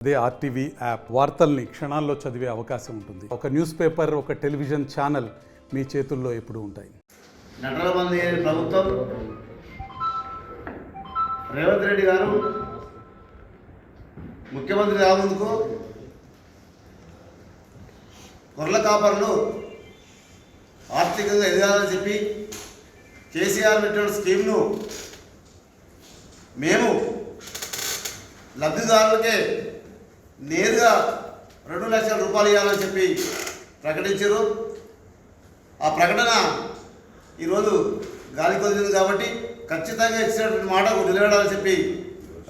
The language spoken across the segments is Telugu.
అదే ఆర్టీవీ యాప్ వార్తల్ని క్షణాల్లో చదివే అవకాశం ఉంటుంది. ఒక న్యూస్ పేపర్ ఒక టెలివిజన్ ఛానల్ మీ చేతుల్లో ఎప్పుడు ఉంటాయి. నటల మంది ప్రభుత్వం రేవంత్ రెడ్డి గారు ముఖ్యమంత్రి కాముందుకు కొర్ల కాపర్లు ఆర్థికంగా ఎదగాలని చెప్పి కేసీఆర్ పెట్టిన స్కీమ్ను మేము లబ్ధిదారులకే నేరుగా రెండు లక్షల రూపాయలు ఇవ్వాలని చెప్పి ప్రకటించారు. ఆ ప్రకటన ఈరోజు గాలి కొదిలింది కాబట్టి ఖచ్చితంగా ఇచ్చినటువంటి మాటకు నిలబడాలని చెప్పి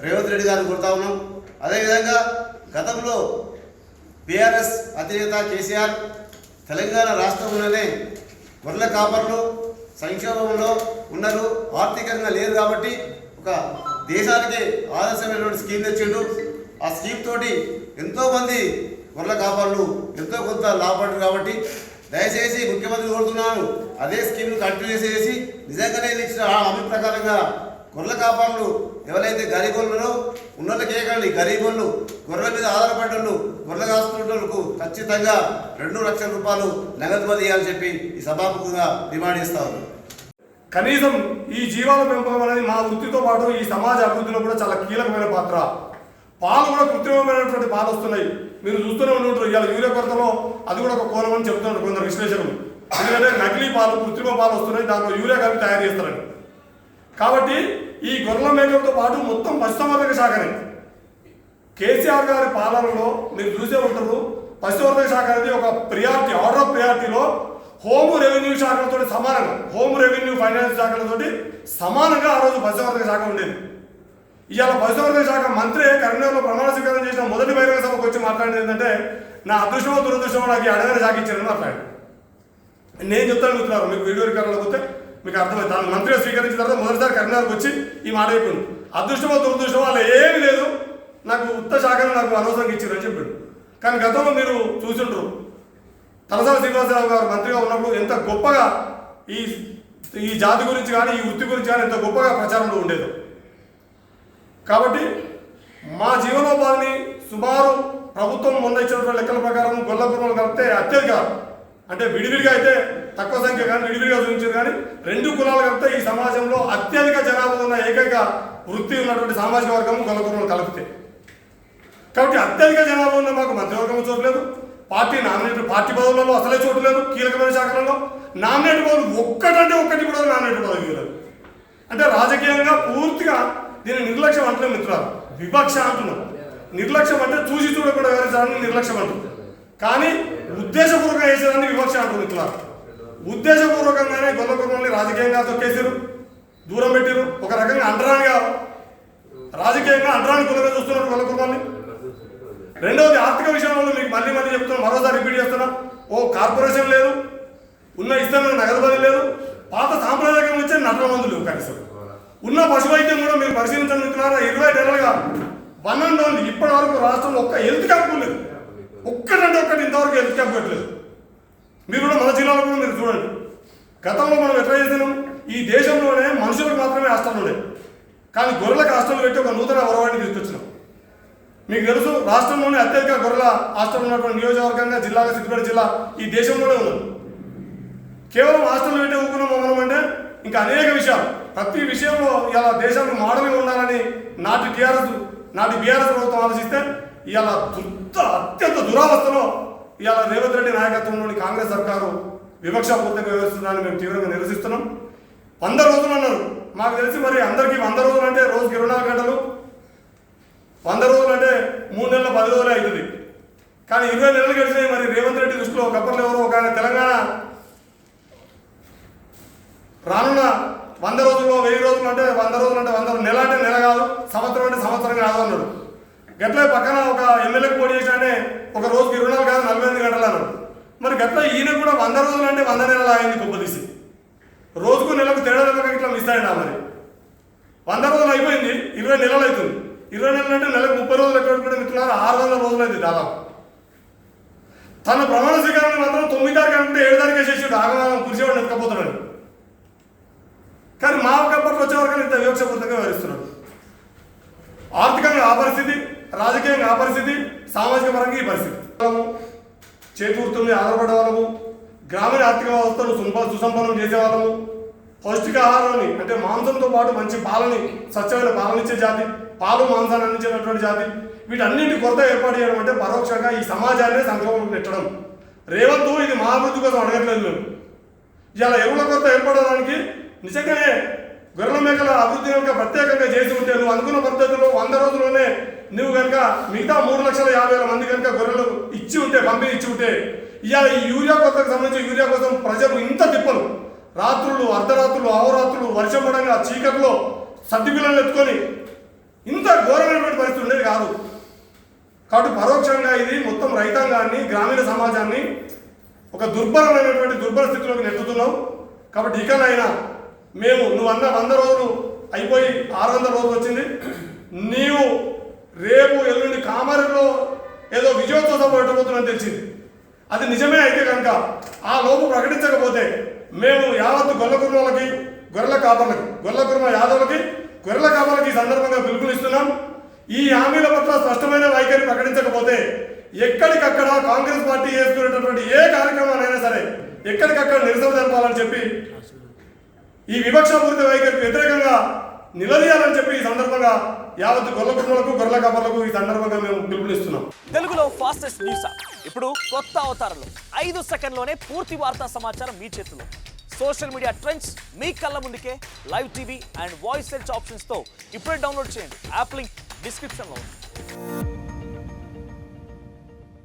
రేవంత్ రెడ్డి గారిని కోరుతా ఉన్నాం. అదేవిధంగా గతంలో బీఆర్ఎస్ అధినేత కేసీఆర్ తెలంగాణ రాష్ట్రంలోనే గొర్రెల కాపర్లు సంక్షోభంలో ఉన్నారు. ఆర్థికంగా లేదు కాబట్టి ఒక దేశానికి ఆదర్శమైనటువంటి స్కీమ్ తెచ్చిండు. ఆ స్కీమ్ తోటి ఎంతోమంది గొర్రెల కాపర్లు ఎంతో కొంత లాభపడ్డారు కాబట్టి దయచేసి ముఖ్యమంత్రి కోరుతున్నాను అదే స్కీమ్ను కంటిన్యూ చేసి నిజంగానే ఇచ్చిన ఆ హామీ ప్రకారంగా గొర్రెల కాపర్లు ఎవరైతే గరీబులున్నారో ఉన్నోళ్ళకే కానీ గరీబులు గొర్రెల మీద ఆధారపడ్డోళ్ళు గొర్రెల కాసుకున్నోళ్ళకు ఖచ్చితంగా రెండు లక్షల రూపాయలు నగదు బదిలీ చేయాలని చెప్పి ఈ సభాముఖంగా డిమాండ్ చేస్తా కనీసం ఈ జీవాల పెంపకం అనేది మా వృత్తితో పాటు ఈ సమాజ అభివృద్ధిలో కూడా చాలా కీలకమైన పాత్ర. పాలు కూడా కృత్రిమమైనటువంటి పాలు వస్తున్నాయి. మీరు చూస్తూనే ఉంటుంటారు ఇవాళ యూరియా కొరతలో అది కూడా ఒక కోణం అని చెప్తున్నారు కొందరు విశ్లేషకులు. ఎందుకంటే నకిలీ పాలు కృత్రిమ పాలు వస్తున్నాయి. దాంట్లో యూరియా కలిపి తయారు చేస్తారని. కాబట్టి ఈ గొర్రెల మేకలతో పాటు మొత్తం పశుసంవర్ధక శాఖనే. కేసీఆర్ గారి పాలనలో మీరు చూసే ఉంటారు. పశువర్ధక శాఖ అనేది ఒక ప్రియారిటీ ఆర్డర్ ఆఫ్ ప్రియారిటీలో హోమ్ రెవెన్యూ శాఖలతో సమానంగా హోమ్ రెవెన్యూ ఫైనాన్స్ శాఖలతో సమానంగా ఆ రోజు పశువర్ధక శాఖ ఉండేది. ఇవాళ పశుసంవర్ధక శాఖ మంత్రి కరీంనగర్లో ప్రమాణ స్వీకారం చేసిన మొదటి బహిరంగ సభకు వచ్చి మాట్లాడింది ఏంటంటే నా అదృష్టమో దురదృష్టమో నాకు ఈ అడగని శాఖ ఇచ్చారని మాట్లాడాడు నేను చెప్తాను మిత్రులారు మీకు వీడియో రికార్డులో పోతే మీకు అర్థమైంది తాను మంత్రిగా స్వీకరించిన తర్వాత మొదటిసారి కరీంనగర్కి వచ్చి ఈ మాట చెప్పిండు. అదృష్టమో దురదృష్టమో అలా ఏమీ లేదు. నాకు ఉత్త శాఖను నాకు అనవసరంగా ఇచ్చారు అని చెప్పాడు. కానీ గతంలో మీరు చూసిండ్రు. తలసాని శ్రీనివాసరావు గారు మంత్రిగా ఉన్నప్పుడు ఎంత గొప్పగా ఈ ఈ జాతి గురించి కానీ ఈ వృత్తి గురించి కానీ ఎంత గొప్పగా ప్రచారంలో ఉండేది. కాబట్టి మా జీవనోపాధిని సుమారు ప్రభుత్వం మొన్న ఇచ్చినటువంటి లెక్కల ప్రకారం గొల్ల కుర్మలు కలిపితే అత్యధిక అంటే విడివిడిగా అయితే తక్కువ సంఖ్య కానీ విడివిడిగా చూపించారు కానీ రెండు కులాలు కలిపితే ఈ సమాజంలో అత్యధిక జనాభా ఉన్న ఏకైక వృత్తి ఉన్నటువంటి సామాజిక వర్గం గొల్ల కుర్మలు కలిపితే. కాబట్టి అత్యధిక జనాభా ఉన్న మాకు మంత్రివర్గం చూడలేదు పార్టీ నామినేటెడ్ పార్టీ పదవులలో అసలే చోటు లేదు కీలకమైన శాఖలలో నామినేట్ పదవులు ఒక్కటంటే ఒక్కటి కూడా నామినేట్ పదవి ఇవ్వలేదు. అంటే రాజకీయంగా పూర్తిగా దీన్ని నిర్లక్ష్యం అంటున్నాం మిత్రులు వివక్ష అంటున్నాం. నిర్లక్ష్యం అంటే చూసి చూడకుండా వివరించడాన్ని నిర్లక్ష్యం అంటుంది కానీ ఉద్దేశపూర్వకంగా వేసేదాన్ని వివక్ష అంటుంది మిత్రులు ఉద్దేశపూర్వకంగానే గొల్ల రాజకీయంగా తొక్కేసారు దూరం పెట్టారు ఒక రకంగా అండరానిగా రాజకీయంగా అండరాని కులంగా చూస్తున్నారు గొల్ల రెండవది ఆర్థిక విషయంలో మీకు మళ్ళీ మళ్ళీ చెప్తున్నా మరోసారి రిపీట్ చేస్తున్నా. ఓ కార్పొరేషన్ లేదు. ఉన్న ఇస్తాన నగదు బదిలీ లేదు. పాత సాంప్రదాయకం వచ్చే నటన మందులు కనీసం. ఉన్న పశు వైద్యం కూడా మీరు పరిశీలించండి మిత్రులారా ఇరవై నెలలుగా వన్ అండ్ ఓన్లీ ఇప్పటి వరకు రాష్ట్రంలో ఒక్క హెల్త్ క్యాంప్ లేదు. ఒక్కటంటే ఒక్కటి ఇంతవరకు హెల్త్ క్యాంప్ పెట్టలేదు. మీరు కూడా మన జిల్లాలో కూడా మీరు చూడండి. గతంలో మనం ఎట్లా చేసినాం? ఈ దేశంలోనే మనుషులకు మాత్రమే హాస్టల్ ఉండే కానీ గొర్రెలకు హాస్టల్ పెట్టి ఒక నూతన వరవాడిని తీసుకొచ్చినాం. మీకు తెలుసు రాష్ట్రంలోనే అత్యధిక గొర్రెల హాస్టల్ ఉన్నటువంటి నియోజకవర్గంగా జిల్లాగా సిద్దిపేట జిల్లా ఈ దేశంలోనే ఉన్నది. కేవలం హాస్టల్ పెట్టే ఊకున్నాం మనం అంటే ఇంకా అనేక విషయాలు. ప్రతి విషయంలో ఇలా దేశానికి మోడలింగ్ ఉండాలని నాటి టీఆర్ఎస్ నాటి బీఆర్ఎస్ ప్రభుత్వం ఆలోచిస్తే ఇలా దుర్త అత్యంత దురావస్థలో ఇవాళ రేవంత్ రెడ్డి నాయకత్వంలోని కాంగ్రెస్ సర్కారు వివక్షాపూర్తిగా వ్యవహరిస్తుందని మేము తీవ్రంగా నిరసిస్తున్నాం. వంద రోజులు అన్నారు. మాకు తెలిసి మరి అందరికీ వంద రోజులు అంటే రోజుకి ఇరవై నాలుగు గంటలు. వంద రోజులు అంటే మూడు నెలల పది రోజులే అవుతుంది. కానీ ఇరవై నెలలు గడిచినాయి మరి రేవంత్ రెడ్డి దృష్టిలో కప్పర్లు ఎవరో ఒక తెలంగాణ రానున్న వంద రోజుల్లో వెయ్యి రోజులు అంటే వంద రోజులు అంటే వంద నెల అంటే నెల కాదు సంవత్సరం అంటే సంవత్సరం కాదు అన్నాడు. గట్లే పక్కన ఒక ఎమ్మెల్యేకి పోటీ చేసినానే ఒక రోజుకి ఇరవై నాలుగు కాదు నలభై ఎనిమిది గంటలు అన్నాడు. మరి గట్ల ఈయన కూడా వంద రోజులు అంటే వంద నెలలు అయింది గొప్పదీసి రోజుకు నెలకు తేడా నెలకు ఇట్లా మిస్ అయినా మరి. వంద రోజులు అయిపోయింది ఇరవై నెలలు అవుతుంది. ఇరవై నెలలు అంటే నెలకు ముప్పై రోజులు ఎక్కడ కూడా మిత్రులారు ఆరు వందల రోజులు అయింది దాదాపు. తన ప్రమాణ స్వీకారాన్ని మాత్రం తొమ్మిది తారీఖు అంటే ఏడు తారీఖు చేసేసాడు ఆగమాగం కురిసేవాడు ఎత్తుకపోతున్నాడు కానీ మా కప్పట్లో వచ్చేవరకు ఇంత వివక్షపూర్తంగా వివరిస్తున్నాడు ఆర్థికంగా ఆ పరిస్థితి రాజకీయంగా ఆ పరిస్థితి సామాజిక పరంగా ఈ పరిస్థితి. వాళ్ళము చేకూరుతుంది ఆధారపడే వాళ్ళము గ్రామీణ ఆర్థిక వ్యవస్థను సుంప సుసంపన్నం చేసే వాళ్ళము పౌష్టికాహారాన్ని అంటే మాంసంతో పాటు మంచి పాలని స్వచ్ఛమైన పాలనిచ్చే జాతి పాలు మాంసాన్ని అందించేటటువంటి జాతి వీటన్నింటి కొరత ఏర్పాటు చేయడం అంటే పరోక్షంగా ఈ సమాజాన్ని సంక్షోభం పెట్టడం. రేవంత్ ఇది మా అభివృద్ధి కోసం అడగట్లేదు మేము. ఇలా ఎరువుల కొరత ఏర్పడడానికి నిజంగానే గొర్రెల మేకల అభివృద్ధి కనుక ప్రత్యేకంగా చేసి ఉంటే నువ్వు అనుకున్న పద్ధతిలో వంద రోజుల్లోనే నువ్వు కనుక మిగతా మూడు లక్షల యాభై వేల మంది కనుక గొర్రెలు ఇచ్చి ఉంటే పంపిణీ ఇచ్చి ఉంటే ఇవాళ ఈ యూరియా కొత్తకు సంబంధించి యూరియా కోసం ప్రజలు ఇంత తిప్పలు. రాత్రులు అర్ధరాత్రులు అవరాత్రులు వర్షం పడంగా చీకట్లో సద్ది పిల్లలు ఎత్తుకొని ఇంత ఘోరమైనటువంటి పరిస్థితి ఉండేది కాదు. కాబట్టి పరోక్షంగా ఇది మొత్తం రైతాంగాన్ని గ్రామీణ సమాజాన్ని ఒక దుర్బలమైనటువంటి దుర్బల స్థితిలోకి నెట్టుతున్నాం. కాబట్టి ఇకనైనా మేము నువ్వు అన్న వంద రోజులు అయిపోయి ఆరు వందల రోజులు వచ్చింది. నీవు రేపు ఎల్లుండి కామారిలో ఏదో విజయోత్సవం పెట్టబోతున్నా తెలిసింది. అది నిజమే అయితే కనుక ఆ లోపు ప్రకటించకపోతే మేము యావత్తు గొల్లకుర్మలకి గొర్రెల కాపర్లకి గొల్లకుర్మ యాదవులకి గొర్రెల కాపర్లకి ఈ సందర్భంగా పిలుపునిస్తున్నాం ఈ హామీల పట్ల స్పష్టమైన వైఖరి ప్రకటించకపోతే ఎక్కడికక్కడ కాంగ్రెస్ పార్టీ చేసుకునేటటువంటి ఏ కార్యక్రమాలైనా సరే ఎక్కడికక్కడ నిరసన జరపాలని చెప్పి ఈ వివక్షపూరిత వైఖరికి వ్యతిరేకంగా నిలదీయాలని చెప్పి ఈ సందర్భంగా యావత్ గొల్ల కుటుంబాలకు గొర్రెల కాపర్లకు ఈ సందర్భంగా మేము పిలుపునిస్తున్నాం తెలుగులో ఫాస్టెస్ట్ న్యూస్ ఇప్పుడు కొత్త అవతారంలో. ఐదు సెకండ్లోనే పూర్తి వార్తా సమాచారం మీ చేతిలో. సోషల్ మీడియా ట్రెండ్స్ మీ కళ్ళ ముందుకే live TV and voice search ఆప్షన్స్తో ఇప్పుడే డౌన్లోడ్ చేయండి. యాప్ లింక్ డిస్క్రిప్షన్లో ఉంది.